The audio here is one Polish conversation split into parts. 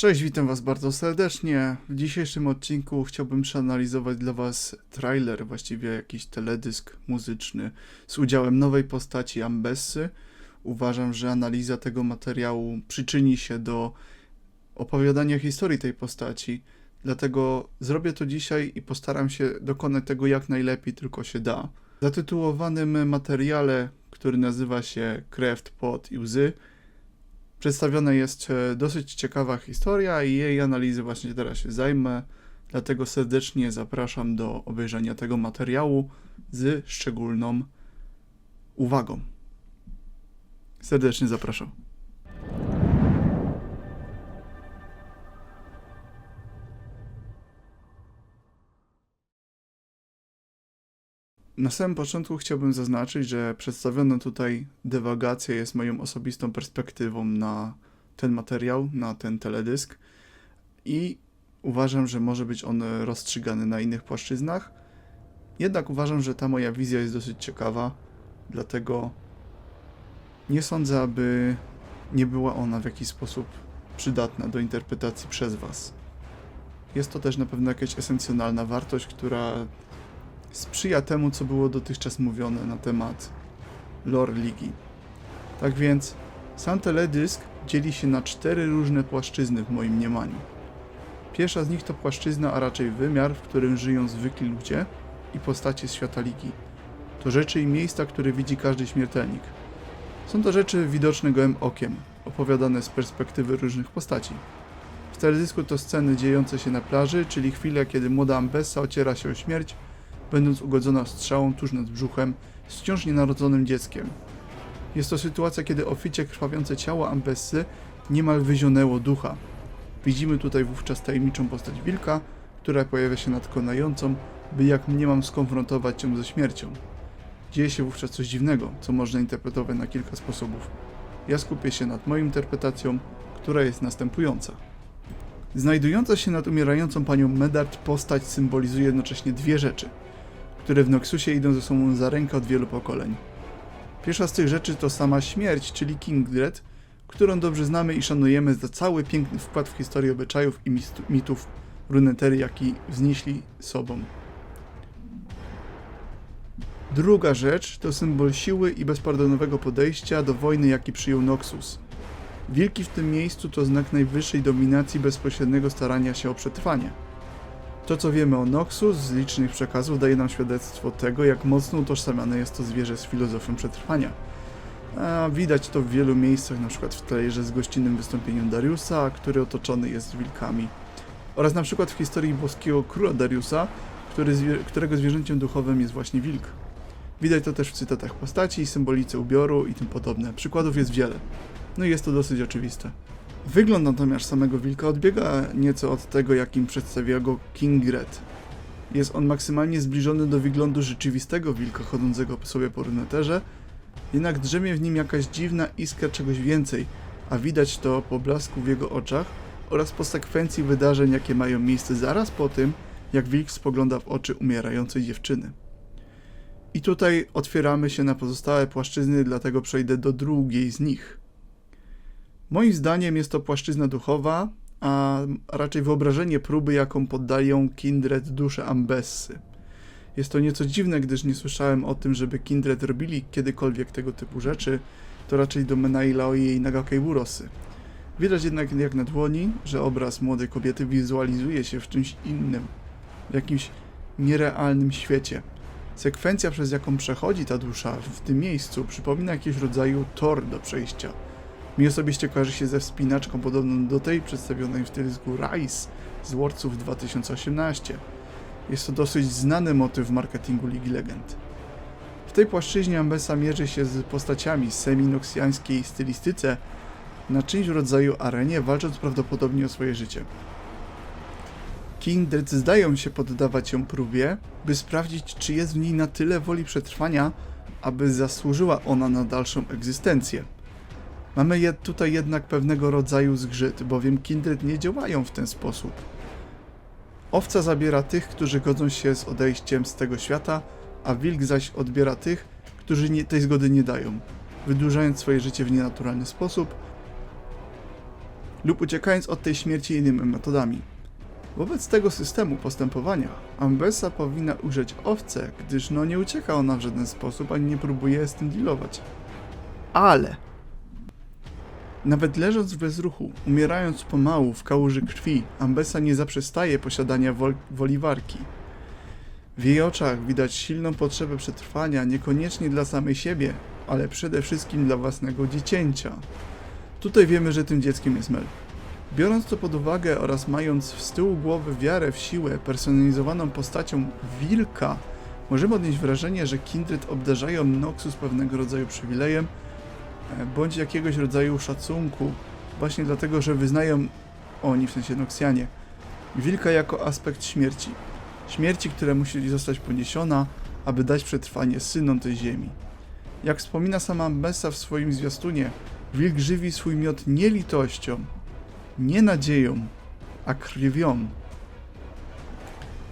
Cześć, witam Was bardzo serdecznie. W dzisiejszym odcinku chciałbym przeanalizować dla Was trailer, właściwie jakiś teledysk muzyczny z udziałem nowej postaci Ambessy. Uważam, że analiza tego materiału przyczyni się do opowiadania historii tej postaci, dlatego zrobię to dzisiaj i postaram się dokonać tego jak najlepiej tylko się da. W zatytułowanym materiale, który nazywa się Krew, Pot i Łzy, Przedstawiona jest e, dosyć ciekawa historia i jej analizy właśnie teraz się zajmę, dlatego serdecznie zapraszam do obejrzenia tego materiału z szczególną uwagą. Serdecznie zapraszam. Na samym początku chciałbym zaznaczyć, że przedstawiona tutaj dywagacja jest moją osobistą perspektywą na ten materiał, na ten teledysk i uważam, że może być on rozstrzygany na innych płaszczyznach. Jednak uważam, że ta moja wizja jest dosyć ciekawa, dlatego nie sądzę, aby nie była ona w jakiś sposób przydatna do interpretacji przez Was. Jest to też na pewno jakaś esencjonalna wartość, która sprzyja temu, co było dotychczas mówione na temat lore ligi. Tak więc sam teledysk dzieli się na cztery różne płaszczyzny w moim mniemaniu. Pierwsza z nich to płaszczyzna, a raczej wymiar, w którym żyją zwykli ludzie i postacie z świata ligi. To rzeczy i miejsca, które widzi każdy śmiertelnik. Są to rzeczy widoczne gołym okiem, opowiadane z perspektywy różnych postaci. W teledysku to sceny dziejące się na plaży, czyli chwile, kiedy młoda Ambessa ociera się o śmierć będąc ugodzona strzałą tuż nad brzuchem z wciąż nienarodzonym dzieckiem. Jest to sytuacja, kiedy oficie krwawiące ciało Ambessy niemal wyzionęło ducha. Widzimy tutaj wówczas tajemniczą postać wilka, która pojawia się nad konającą, by jak mniemam skonfrontować ją ze śmiercią. Dzieje się wówczas coś dziwnego, co można interpretować na kilka sposobów. Ja skupię się nad moją interpretacją, która jest następująca. Znajdująca się nad umierającą panią Medard postać symbolizuje jednocześnie dwie rzeczy – które w Noxusie idą ze sobą za rękę od wielu pokoleń. Pierwsza z tych rzeczy to sama śmierć, czyli Kingred, którą dobrze znamy i szanujemy za cały piękny wkład w historię obyczajów i mitów runetery, jaki wznieśli sobą. Druga rzecz to symbol siły i bezpardonowego podejścia do wojny, jaki przyjął Noxus. Wilki w tym miejscu to znak najwyższej dominacji bezpośredniego starania się o przetrwanie. To, co wiemy o Noxus z licznych przekazów, daje nam świadectwo tego, jak mocno utożsamiane jest to zwierzę z filozofią przetrwania. A widać to w wielu miejscach, np. w trailerze z gościnnym wystąpieniem Dariusa, który otoczony jest wilkami. Oraz np. w historii boskiego króla Dariusa, który którego zwierzęciem duchowym jest właśnie wilk. Widać to też w cytatach postaci, symbolice ubioru i tym podobne. Przykładów jest wiele. No i jest to dosyć oczywiste. Wygląd natomiast samego wilka odbiega nieco od tego, jakim przedstawia go King Red. Jest on maksymalnie zbliżony do wyglądu rzeczywistego wilka chodzącego sobie po runeterze, jednak drzemie w nim jakaś dziwna iskra czegoś więcej, a widać to po blasku w jego oczach oraz po sekwencji wydarzeń, jakie mają miejsce zaraz po tym, jak wilk spogląda w oczy umierającej dziewczyny. I tutaj otwieramy się na pozostałe płaszczyzny, dlatego przejdę do drugiej z nich – Moim zdaniem jest to płaszczyzna duchowa, a raczej wyobrażenie próby, jaką poddają Kindred dusze Ambessy. Jest to nieco dziwne, gdyż nie słyszałem o tym, żeby Kindred robili kiedykolwiek tego typu rzeczy, to raczej domena Ilaoi i Nagakei Burosy. Widać jednak jak na dłoni, że obraz młodej kobiety wizualizuje się w czymś innym, w jakimś nierealnym świecie. Sekwencja, przez jaką przechodzi ta dusza w tym miejscu, przypomina jakiegoś rodzaju tor do przejścia – mi osobiście kojarzy się ze wspinaczką podobną do tej przedstawionej w teledysku Rise z Wordsów 2018. Jest to dosyć znany motyw w marketingu Ligi Legend. W tej płaszczyźnie Ambessa mierzy się z postaciami seminoksjańskiej stylistyce na czymś w rodzaju arenie, walcząc prawdopodobnie o swoje życie. Kindred zdają się poddawać ją próbie, by sprawdzić, czy jest w niej na tyle woli przetrwania, aby zasłużyła ona na dalszą egzystencję. Mamy tutaj jednak pewnego rodzaju zgrzyt, bowiem Kindred nie działają w ten sposób. Owca zabiera tych, którzy godzą się z odejściem z tego świata, a wilk zaś odbiera tych, którzy nie, tej zgody nie dają, wydłużając swoje życie w nienaturalny sposób lub uciekając od tej śmierci innymi metodami. Wobec tego systemu postępowania Ambessa powinna użyć owce, gdyż no nie ucieka ona w żaden sposób, ani nie próbuje z tym dealować. Ale nawet leżąc w bezruchu, umierając pomału w kałuży krwi, Ambessa nie zaprzestaje posiadania wol- woli walki. W jej oczach widać silną potrzebę przetrwania, niekoniecznie dla samej siebie, ale przede wszystkim dla własnego dziecięcia. Tutaj wiemy, że tym dzieckiem jest Mel. Biorąc to pod uwagę oraz mając z tyłu głowy wiarę w siłę personalizowaną postacią wilka, możemy odnieść wrażenie, że Kindred obdarzają Noxus pewnego rodzaju przywilejem, bądź jakiegoś rodzaju szacunku, właśnie dlatego, że wyznają oni, w sensie Noxianie, wilka jako aspekt śmierci. Śmierci, która musi zostać poniesiona, aby dać przetrwanie synom tej ziemi. Jak wspomina sama Messa w swoim zwiastunie, wilk żywi swój miod nie litością, nie nadzieją, a krwią.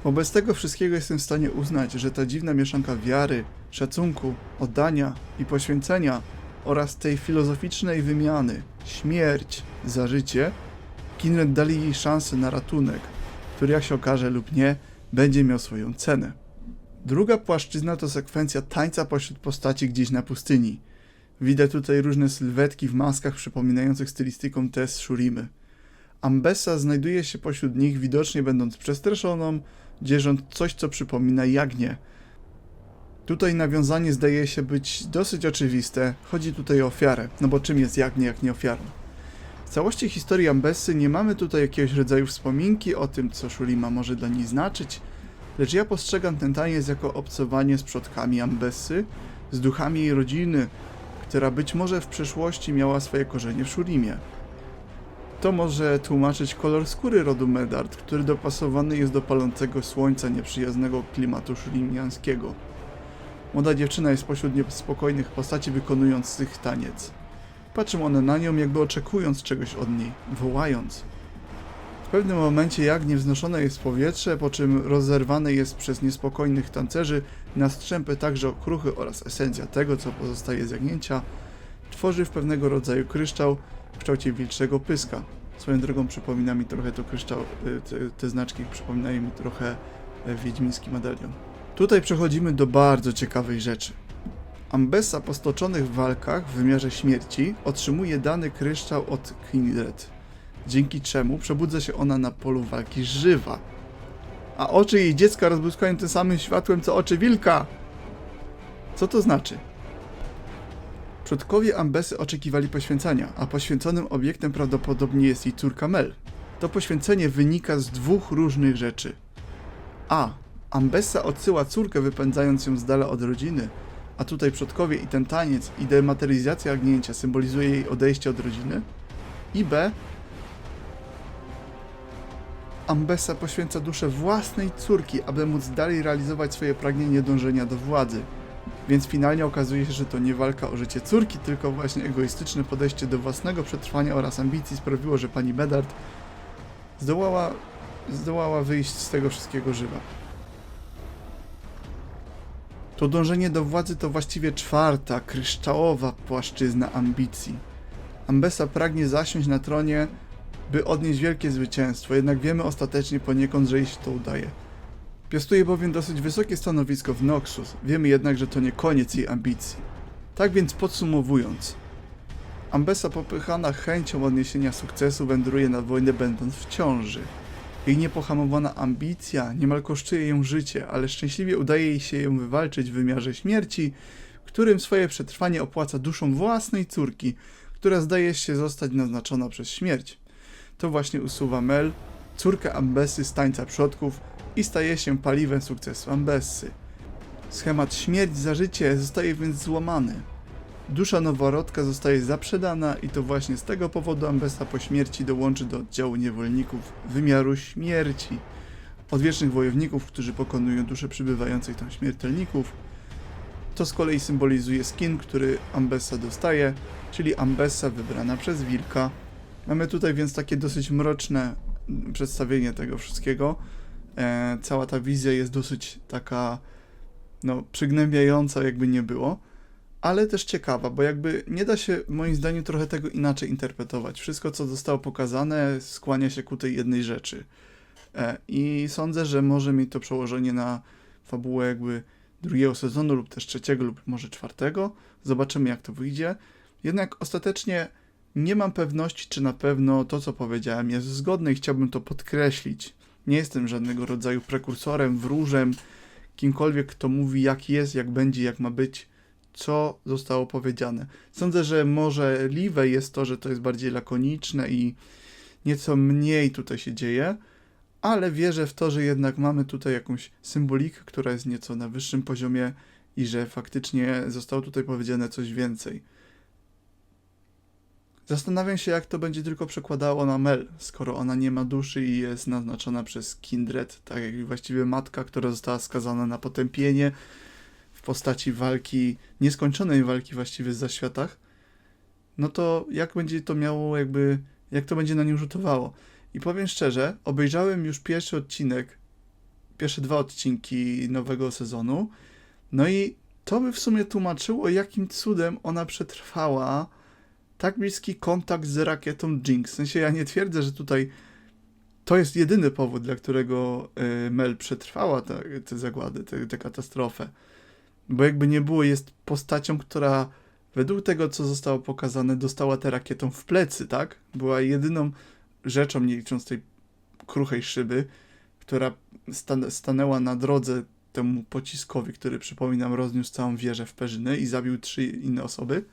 Wobec tego wszystkiego jestem w stanie uznać, że ta dziwna mieszanka wiary, szacunku, oddania i poświęcenia oraz tej filozoficznej wymiany śmierć za życie, Kindred dali jej szansę na ratunek, który jak się okaże lub nie, będzie miał swoją cenę. Druga płaszczyzna to sekwencja tańca pośród postaci gdzieś na pustyni. Widać tutaj różne sylwetki w maskach przypominających stylistyką Tess Shurimy. Ambessa znajduje się pośród nich, widocznie będąc przestraszoną, dzierżąc coś, co przypomina jagnię. Tutaj nawiązanie zdaje się być dosyć oczywiste. Chodzi tutaj o ofiarę, no bo czym jest jagnię, jak nie ofiarą? W całości historii Ambessy nie mamy tutaj jakiegoś rodzaju wspominki o tym, co Shurima może dla niej znaczyć, lecz ja postrzegam ten taniec jako obcowanie z przodkami Ambessy, z duchami jej rodziny, która być może w przeszłości miała swoje korzenie w Shurimie. To może tłumaczyć kolor skóry rodu Medard, który dopasowany jest do palącego słońca nieprzyjaznego klimatu szurimiańskiego. Młoda dziewczyna jest pośród niespokojnych postaci wykonując tych taniec. Patrzą one na nią, jakby oczekując czegoś od niej, wołając. W pewnym momencie jagnię wznoszone jest w powietrze, po czym rozerwane jest przez niespokojnych tancerzy na strzępy także okruchy oraz esencja tego, co pozostaje z jagnięcia, tworzy w pewnego rodzaju kryształ w kształcie wilczego pyska. Swoją drogą przypomina mi trochę to kryształ, y, te, te znaczki przypominają mi trochę e, wiedźmiński medalion. Tutaj przechodzimy do bardzo ciekawej rzeczy. Ambessa po stoczonych walkach w wymiarze śmierci otrzymuje dany kryształ od Kindred, dzięki czemu przebudza się ona na polu walki żywa. A oczy jej dziecka rozbłyskają tym samym światłem co oczy wilka. Co to znaczy? Przodkowie Ambessy oczekiwali poświęcenia, a poświęconym obiektem prawdopodobnie jest jej córka Mel. To poświęcenie wynika z dwóch różnych rzeczy. A. Ambessa odsyła córkę wypędzając ją z dala od rodziny, a tutaj przodkowie i ten taniec i dematerializacja agnięcia symbolizuje jej odejście od rodziny. I B. Ambessa poświęca duszę własnej córki, aby móc dalej realizować swoje pragnienie dążenia do władzy. Więc finalnie okazuje się, że to nie walka o życie córki, tylko właśnie egoistyczne podejście do własnego przetrwania oraz ambicji sprawiło, że pani Bedard zdołała, zdołała wyjść z tego wszystkiego żywa. To dążenie do władzy to właściwie czwarta, kryształowa płaszczyzna ambicji. Ambessa pragnie zasiąść na tronie, by odnieść wielkie zwycięstwo, jednak wiemy ostatecznie poniekąd, że jej się to udaje. Piastuje bowiem dosyć wysokie stanowisko w Noxus, wiemy jednak, że to nie koniec jej ambicji. Tak więc podsumowując, Ambessa popychana chęcią odniesienia sukcesu wędruje na wojnę będąc w ciąży. Jej niepohamowana ambicja niemal kosztuje ją życie, ale szczęśliwie udaje jej się ją wywalczyć w wymiarze śmierci, którym swoje przetrwanie opłaca duszą własnej córki, która zdaje się zostać naznaczona przez śmierć. To właśnie usuwa Mel, córkę Ambessy z tańca przodków i staje się paliwem sukcesu Ambessy. Schemat śmierć za życie zostaje więc złamany. Dusza noworodka zostaje zaprzedana i to właśnie z tego powodu Ambessa po śmierci dołączy do oddziału niewolników wymiaru śmierci. Odwiecznych wojowników, którzy pokonują dusze przybywających tam śmiertelników. To z kolei symbolizuje skin, który Ambessa dostaje, czyli Ambessa wybrana przez wilka. Mamy tutaj więc takie dosyć mroczne przedstawienie tego wszystkiego. E, cała ta wizja jest dosyć taka no, przygnębiająca, jakby nie było. Ale też ciekawa, bo jakby nie da się moim zdaniem trochę tego inaczej interpretować. Wszystko, co zostało pokazane, skłania się ku tej jednej rzeczy. E, I sądzę, że może mieć to przełożenie na fabułę jakby drugiego sezonu lub też trzeciego lub może czwartego. Zobaczymy, jak to wyjdzie. Jednak ostatecznie nie mam pewności, czy na pewno to, co powiedziałem, jest zgodne i chciałbym to podkreślić. Nie jestem żadnego rodzaju prekursorem, wróżem, kimkolwiek, kto mówi, jak jest, jak będzie, jak ma być, co zostało powiedziane. Sądzę, że możliwe jest to, że to jest bardziej lakoniczne i nieco mniej tutaj się dzieje, ale wierzę w to, że jednak mamy tutaj jakąś symbolikę, która jest nieco na wyższym poziomie i że faktycznie zostało tutaj powiedziane coś więcej. Zastanawiam się, jak to będzie tylko przekładało na Mel, skoro ona nie ma duszy i jest naznaczona przez Kindred, tak jak właściwie matka, która została skazana na potępienie postaci walki, nieskończonej walki właściwie z zaświatach. No to jak będzie to miało jakby, jak to będzie na nią rzutowało? I powiem szczerze, obejrzałem już pierwszy odcinek, pierwsze dwa odcinki nowego sezonu, no i to by w sumie tłumaczyło, jakim cudem ona przetrwała tak bliski kontakt z rakietą Jinx. W sensie ja nie twierdzę, że tutaj to jest jedyny powód, dla którego y, Mel przetrwała te, te zagłady, tę katastrofę. Bo jakby nie było, jest postacią, która według tego, co zostało pokazane, dostała tę rakietą w plecy, tak? Była jedyną rzeczą, nie licząc tej kruchej szyby, która stan stanęła na drodze temu pociskowi, który przypominam rozniósł całą wieżę w Perzyny i zabił trzy inne osoby,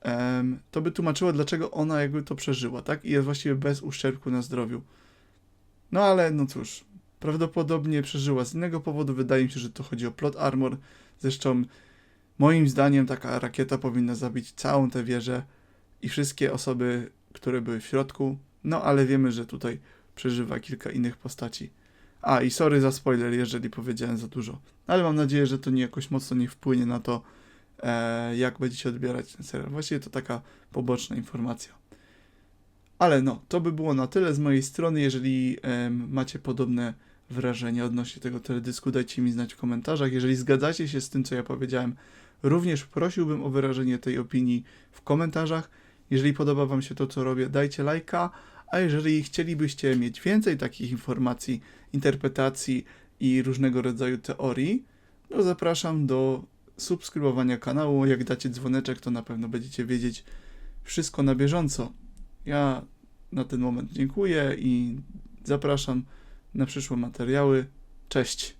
em, to by tłumaczyło, dlaczego ona jakby to przeżyła, tak? I jest właściwie bez uszczerbku na zdrowiu. No ale no cóż, prawdopodobnie przeżyła z innego powodu. Wydaje mi się, że to chodzi o plot armor. Zresztą moim zdaniem taka rakieta powinna zabić całą tę wieżę i wszystkie osoby, które były w środku. No ale wiemy, że tutaj przeżywa kilka innych postaci. A i sorry za spoiler, jeżeli powiedziałem za dużo. Ale mam nadzieję, że to nie jakoś mocno nie wpłynie na to, e, jak będziecie odbierać ten serial. Właściwie to taka poboczna informacja. Ale no, to by było na tyle z mojej strony. Jeżeli macie podobne wrażenia odnośnie tego teledysku, dajcie mi znać w komentarzach. Jeżeli zgadzacie się z tym, co ja powiedziałem, również prosiłbym o wyrażenie tej opinii w komentarzach. Jeżeli podoba Wam się to, co robię, dajcie lajka. A jeżeli chcielibyście mieć więcej takich informacji, interpretacji i różnego rodzaju teorii, to zapraszam do subskrybowania kanału. Jak dacie dzwoneczek, to na pewno będziecie wiedzieć wszystko na bieżąco. Ja na ten moment dziękuję i zapraszam na przyszłe materiały. Cześć!